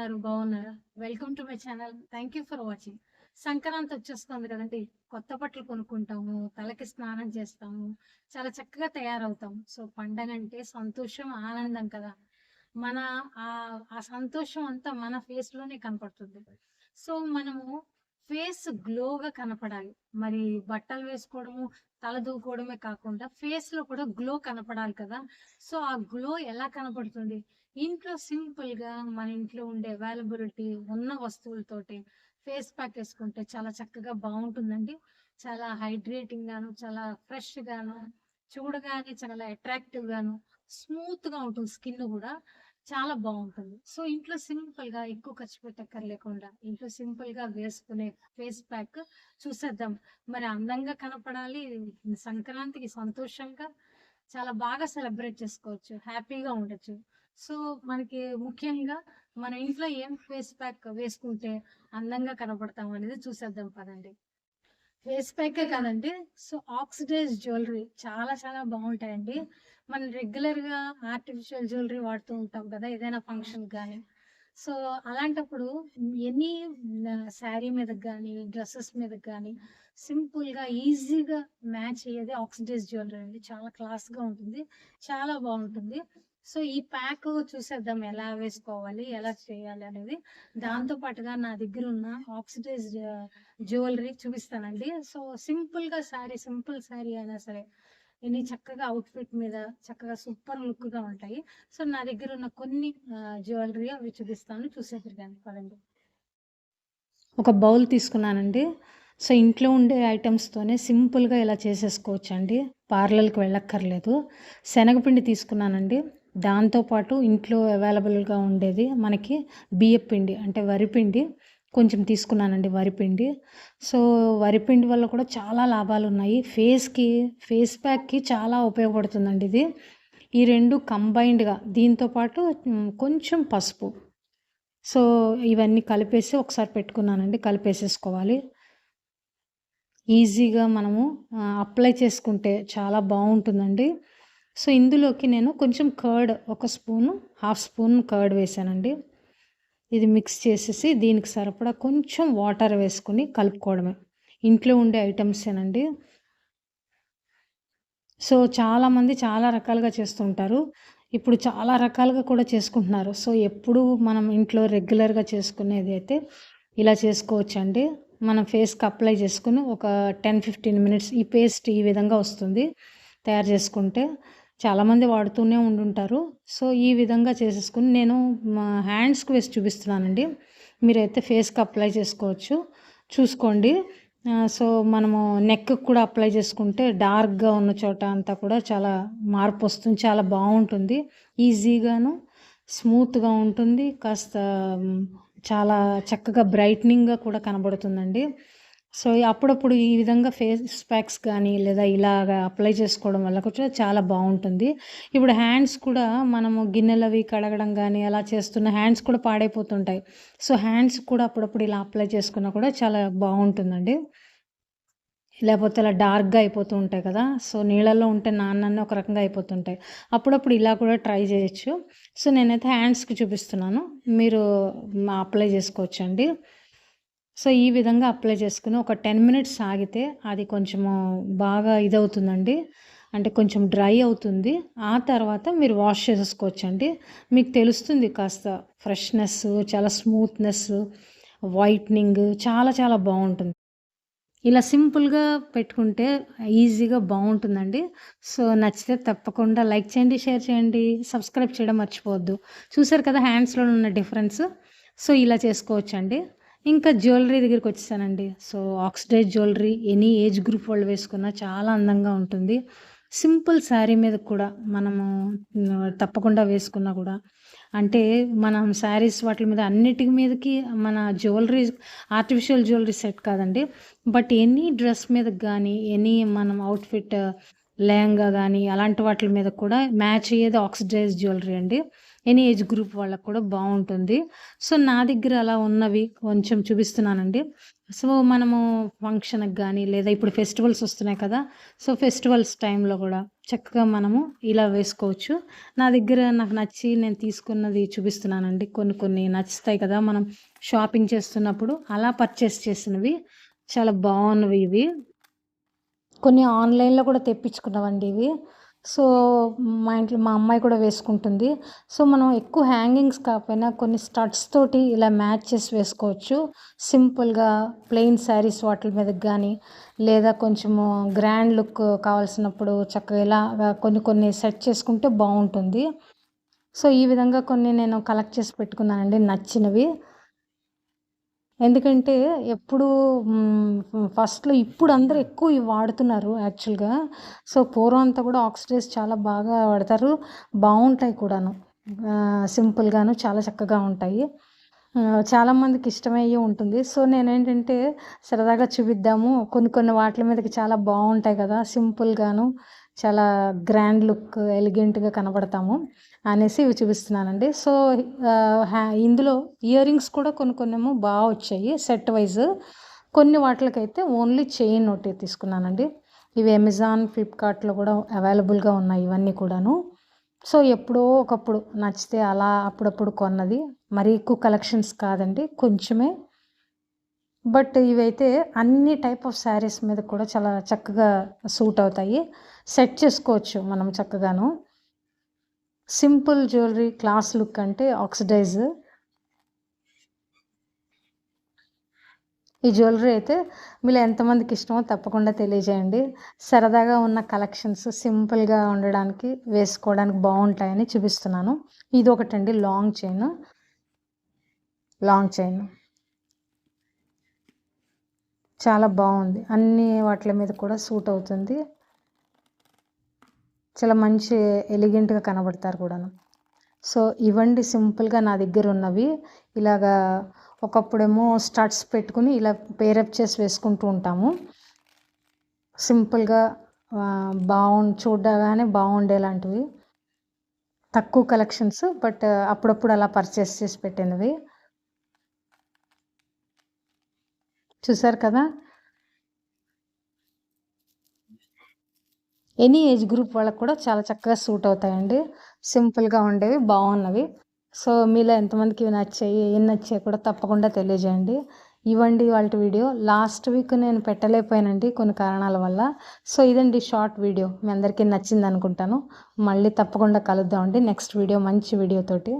ఉన్నారు బాగున్నారా? Welcome to my channel thank you for watching Sankranti వచ్చేస్తుంది కదండి. కొత్త బట్టలు కొనుక్కుంటాము తలకి స్నానం చేస్తాము చాలా చక్కగా తయారవుతాం. సో పండగ అంటే సంతోషం ఆనందం కదా. మన ఆ ఆ సంతోషం అంతా మన ఫేస్లోనే కనపడుతుంది. సో మనము ఫేస్ గ్లోగా కనపడాలి. మరి బట్టలు వేసుకోవడము తల దూకోవడమే కాకుండా ఫేస్లో కూడా గ్లో కనపడాలి కదా. సో ఆ గ్లో ఎలా కనపడుతుంది? ఇంట్లో సింపుల్గా మన ఇంట్లో ఉండే అవైలబిలిటీ ఉన్న వస్తువులతోటి ఫేస్ ప్యాక్ వేసుకుంటే చాలా చక్కగా బాగుంటుందండి. చాలా హైడ్రేటింగ్ గాను చాలా ఫ్రెష్ గాను చూడగానే చాలా అట్రాక్టివ్ గాను స్మూత్గా ఉంటుంది స్కిన్ కూడా. చాలా బాగుంటుంది. సో ఇంట్లో సింపుల్గా ఎక్కువ ఖర్చు పెట్టక్కర్లేకుండా ఇంట్లో సింపుల్గా వేసుకునే ఫేస్ ప్యాక్ చూసేద్దాం. మరి అందంగా కనపడాలి సంక్రాంతికి సంతోషంగా చాలా బాగా సెలబ్రేట్ చేసుకోవచ్చు హ్యాపీగా ఉండొచ్చు. సో మనకి ముఖ్యంగా మన ఇంట్లో ఏం ఫేస్ ప్యాక్ వేసుకుంటే అందంగా కనపడతాం అనేది చూసేద్దాం పదండి. ఫేస్ ప్యాకే కాదండి సో ఆక్సిడైజ్ జ్యువెలరీ చాలా చాలా బాగుంటాయండి. మనం రెగ్యులర్గా ఆర్టిఫిషియల్ జ్యువెలరీ వాడుతూ ఉంటాం కదా ఏదైనా ఫంక్షన్ కానీ సో అలాంటప్పుడు ఎనీ శారీ మీద కానీ డ్రెస్సెస్ మీద కానీ సింపుల్గా ఈజీగా మ్యాచ్ అయ్యేది ఆక్సిడైజ్ జ్యువెలరీ అండి. చాలా క్లాస్గా ఉంటుంది చాలా బాగుంటుంది. సో ఈ ప్యాక్ చూసేద్దాం ఎలా వేసుకోవాలి ఎలా చేయాలి అనేది. దాంతో పాటుగా నా దగ్గర ఉన్న ఆక్సిడైజ్ జ్యువెలరీ చూపిస్తానండి. సో సింపుల్గా శారీ సింపుల్ శారీ అయినా సరే ఇన్ని చక్కగా అవుట్ఫిట్ మీద చక్కగా సూపర్ లుక్గా ఉంటాయి. సో నా దగ్గర ఉన్న కొన్ని జ్యువెలరీ అవి చూపిస్తాను. చూసేద్దరు కానీ పదండి. ఒక బౌల్ తీసుకున్నానండి. సో ఇంట్లో ఉండే ఐటమ్స్తోనే సింపుల్గా ఇలా చేసేసుకోవచ్చు అండి పార్లర్కి వెళ్ళక్కర్లేదు. శనగపిండి తీసుకున్నానండి. దాంతోపాటు ఇంట్లో అవైలబుల్గా ఉండేది మనకి బియ్యపిండి అంటే వరిపిండి కొంచెం తీసుకున్నానండి వరిపిండి సో వరిపిండి వల్ల కూడా చాలా లాభాలు ఉన్నాయి. ఫేస్కి ఫేస్ ప్యాక్కి చాలా ఉపయోగపడుతుందండి ఇది. ఈ రెండు కంబైన్డ్గా దీంతోపాటు కొంచెం పసుపు. సో ఇవన్నీ కలిపేసి ఒకసారి పెట్టుకున్నానండి కలిపేసేసుకోవాలి. ఈజీగా మనము అప్లై చేసుకుంటే చాలా బాగుంటుందండి. సో ఇందులోకి నేను కొంచెం కర్డ్ ఒక స్పూను హాఫ్ స్పూన్ కర్డ్ వేసానండి. ఇది మిక్స్ చేసేసి దీనికి సరిపడా కొంచెం వాటర్ వేసుకుని కలుపుకోవడమే. ఇంట్లో ఉండే ఐటమ్సేనండి సో చాలామంది చాలా రకాలుగా చేస్తుంటారు. ఇప్పుడు చాలా రకాలుగా కూడా చేసుకుంటున్నారు. సో ఎప్పుడు మనం ఇంట్లో రెగ్యులర్గా చేసుకునేది అయితే ఇలా చేసుకోవచ్చండి. మనం ఫేస్కి అప్లై చేసుకుని ఒక టెన్ ఫిఫ్టీన్ మినిట్స్ ఈ పేస్ట్ ఈ విధంగా వస్తుంది. తయారు చేసుకుంటే చాలామంది వాడుతూనే ఉండుంటారు. సో ఈ విధంగా చేసేసుకుని నేను మా హ్యాండ్స్కి వేసి చూపిస్తున్నానండి. మీరైతే ఫేస్కి అప్లై చేసుకోవచ్చు. చూసుకోండి. సో మనము నెక్కి కూడా అప్లై చేసుకుంటే డార్క్గా ఉన్న చోట అంతా కూడా చాలా మార్పు వస్తుంది. చాలా బాగుంటుంది. ఈజీగాను స్మూత్గా ఉంటుంది. కాస్త చాలా చక్కగా బ్రైట్నింగ్గా కూడా కనబడుతుందండి. సో అప్పుడప్పుడు ఈ విధంగా ఫేస్ ప్యాక్స్ కానీ లేదా ఇలాగ అప్లై చేసుకోవడం వల్ల కూడా చాలా బాగుంటుంది. ఇప్పుడు హ్యాండ్స్ కూడా మనము గిన్నెలు అవి కడగడం కానీ అలా చేస్తున్న హ్యాండ్స్ కూడా పాడైపోతుంటాయి. సో హ్యాండ్స్ కూడా అప్పుడప్పుడు ఇలా అప్లై చేసుకున్నా కూడా చాలా బాగుంటుందండి. లేకపోతే ఇలా డార్క్గా అయిపోతూ ఉంటాయి కదా సో నీళ్ళల్లో ఉంటే నాన్న ఒక రకంగా అయిపోతుంటాయి. అప్పుడప్పుడు ఇలా కూడా ట్రై చేయొచ్చు. సో నేనైతే హ్యాండ్స్కి చూపిస్తున్నాను. మీరు అప్లై చేసుకోవచ్చండి. సో ఈ విధంగా అప్లై చేసుకుని ఒక టెన్ మినిట్స్ ఆగితే అది కొంచెము బాగా ఇదవుతుందండి. అంటే కొంచెం డ్రై అవుతుంది. ఆ తర్వాత మీరు వాష్ చేసేసుకోవచ్చండి మీకు తెలుస్తుంది కాస్త ఫ్రెష్నెస్ చాలా స్మూత్నెస్ వైట్నింగ్ చాలా చాలా బాగుంటుంది. ఇలా సింపుల్గా పెట్టుకుంటే ఈజీగా బాగుంటుందండి. సో నచ్చితే తప్పకుండా లైక్ చేయండి షేర్ చేయండి సబ్స్క్రైబ్ చేయడం మర్చిపోవద్దు. చూసారు కదా హ్యాండ్స్లో ఉన్న డిఫరెన్స్? సో ఇలా చేసుకోవచ్చండి. ఇంకా జ్యువెలరీ దగ్గరికి వచ్చేసానండి. So oxidise jewellery any age group వాళ్ళు వేసుకున్నా చాలా అందంగా ఉంటుంది. సింపుల్ శారీ మీద కూడా మనము తప్పకుండా వేసుకున్నా కూడా. అంటే మనం శారీస్ వాటి మీద అన్నిటి మీదకి మన జ్యువెలరీ ఆర్టిఫిషియల్ జ్యువెలరీ సెట్ కాదండి. బట్ ఎనీ డ్రెస్ మీద కానీ ఎనీ మనం అవుట్ఫిట్ లెహంగా కానీ అలాంటి వాటి మీద కూడా మ్యాచ్ అయ్యేది ఆక్సిడైజ్ జ్యువెలరీ అండి. ఎనీ ఏజ్ గ్రూప్ వాళ్ళకు కూడా బాగుంటుంది. సో నా దగ్గర అలా ఉన్నవి కొంచెం చూపిస్తున్నానండి. సో మనము ఫంక్షన్కి కానీ లేదా ఇప్పుడు ఫెస్టివల్స్ వస్తున్నాయి కదా సో ఫెస్టివల్స్ టైంలో కూడా చక్కగా మనము ఇలా వేసుకోవచ్చు. నా దగ్గర నాకు నచ్చి నేను తీసుకున్నది చూపిస్తున్నానండి. కొన్ని కొన్ని నచ్చుతాయి కదా మనం షాపింగ్ చేస్తున్నప్పుడు అలా పర్చేస్ చేసినవి. చాలా బాగున్నవి ఇవి. కొన్ని ఆన్లైన్లో కూడా తెప్పించుకున్నామండి ఇవి. సో మా ఇంట్లో మా అమ్మాయి కూడా వేసుకుంటుంది. సో మనం ఎక్కువ హ్యాంగింగ్స్ కాకపోయినా కొన్ని స్టడ్స్ తోటి ఇలా మ్యాచ్ చేసి వేసుకోవచ్చు. సింపుల్గా ప్లెయిన్ శారీస్ వాటి మీదకి కానీ లేదా కొంచెము గ్రాండ్ లుక్ కావాల్సినప్పుడు చక్కగా ఇలా కొన్ని కొన్ని సెట్ చేసుకుంటే బాగుంటుంది. సో ఈ విధంగా కొన్ని నేను కలెక్ట్ చేసి పెట్టుకున్నానండి నచ్చినవి. ఎందుకంటే ఎప్పుడు ఫస్ట్లో ఇప్పుడు అందరూ ఎక్కువ ఇవి వాడుతున్నారు యాక్చువల్గా. సో పూర్వం అంతా కూడా ఆక్సిడైజ్ చాలా బాగా వాడతారు. బాగుంటాయి కూడాను. సింపుల్గాను చాలా చక్కగా ఉంటాయి. చాలామందికి ఇష్టమయ్యే ఉంటుంది. సో నేనేంటంటే సరదాగా చూపిద్దాము. కొన్ని కొన్ని వాటి మీదకి చాలా బాగుంటాయి కదా సింపుల్గాను. చాలా గ్రాండ్ లుక్ ఎలిగెంట్గా కనబడతాము అనేసి ఇవి చూపిస్తున్నానండి. సో ఇందులో ఇయర్ రింగ్స్ కూడా కొన్ని కొన్ని ఏమో బాగా వచ్చాయి. సెట్ వైజ్ కొన్ని వాటికైతే ఓన్లీ చైన్ ఒకటి తీసుకున్నానండి. ఇవి అమెజాన్ ఫ్లిప్కార్ట్లో కూడా అవైలబుల్గా ఉన్నాయి ఇవన్నీ కూడాను. సో ఎప్పుడో ఒకప్పుడు నచ్చితే అలా అప్పుడప్పుడు కొన్నది. మరీ ఎక్కువ కలెక్షన్స్ కాదండి. కొంచెమే బట్ ఇవైతే అన్ని టైప్ ఆఫ్ శారీస్ మీద కూడా చాలా చక్కగా సూట్ అవుతాయి. సెట్ చేసుకోవచ్చు మనం చక్కగాను. సింపుల్ జ్యువెలరీ క్లాస్ లుక్ అంటే ఆక్సిడైజ్. ఈ జ్యువెలరీ అయితే మీలో ఎంతమందికి ఇష్టమో తప్పకుండా తెలియజేయండి. సరదాగా ఉన్న కలెక్షన్స్ సింపుల్గా ఉండడానికి వేసుకోవడానికి బాగుంటాయని చూపిస్తున్నాను. ఇది ఒకటండి లాంగ్ చైన్. Long chain. చాలా బాగుంది. అన్ని వాటి మీద కూడా సూట్ అవుతుంది. చాలా మంచి ఎలిగెంట్గా కనబడతారు కూడాను. సో ఇవండి సింపుల్గా నా దగ్గర ఉన్నవి. ఇలాగా ఒకప్పుడేమో స్టడ్స్ పెట్టుకుని ఇలా పేరప్ చేసి వేసుకుంటూ ఉంటాము. సింపుల్గా బాగుండి చూడగానే బాగుండేలాంటివి తక్కువ కలెక్షన్స్ బట్ అప్పుడప్పుడు అలా పర్చేస్ చేసి పెట్టినవి. చూసారు కదా? ఎనీ ఏజ్ గ్రూప్ వాళ్ళకి కూడా చాలా చక్కగా సూట్ అవుతాయండి. సింపుల్గా ఉండేవి బాగున్నవి. సో మీలో ఎంతమందికి ఇవి నచ్చాయి ఏం నచ్చాయి కూడా తప్పకుండా తెలియజేయండి. ఇవ్వండి వాళ్ళ వీడియో. లాస్ట్ వీక్ నేను పెట్టలేకపోయానండి కొన్ని కారణాల వల్ల. సో ఇదండి షార్ట్ వీడియో మీ అందరికీ నచ్చింది అనుకుంటాను మళ్ళీ తప్పకుండా కలుద్దామండి. నెక్స్ట్ వీడియో మంచి వీడియోతోటి